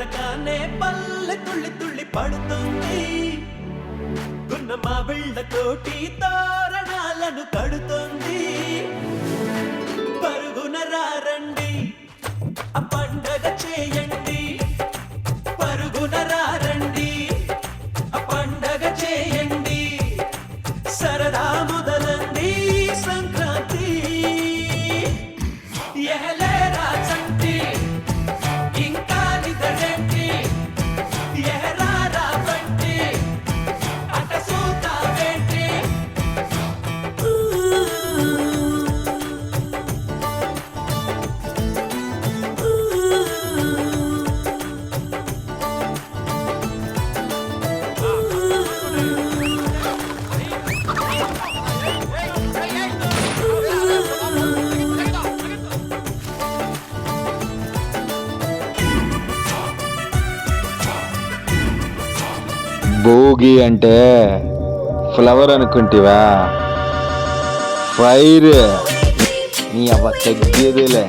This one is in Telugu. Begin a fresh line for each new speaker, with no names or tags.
రాగానే పల్లె తుళ్ళి తుళ్ళి పడుతుంది. గున్న మా తోటి తోరణాలను కడుతుంది పరుగున రారండి ఆ పండగ చేయండి. పరుగున రారండి ఆ పండగ చేయండి. సరదా
భోగి అంటే ఫ్లవర్ అనుకుంటివా? ఫైర్ నీ అవ్వ తగ్గేదేలే.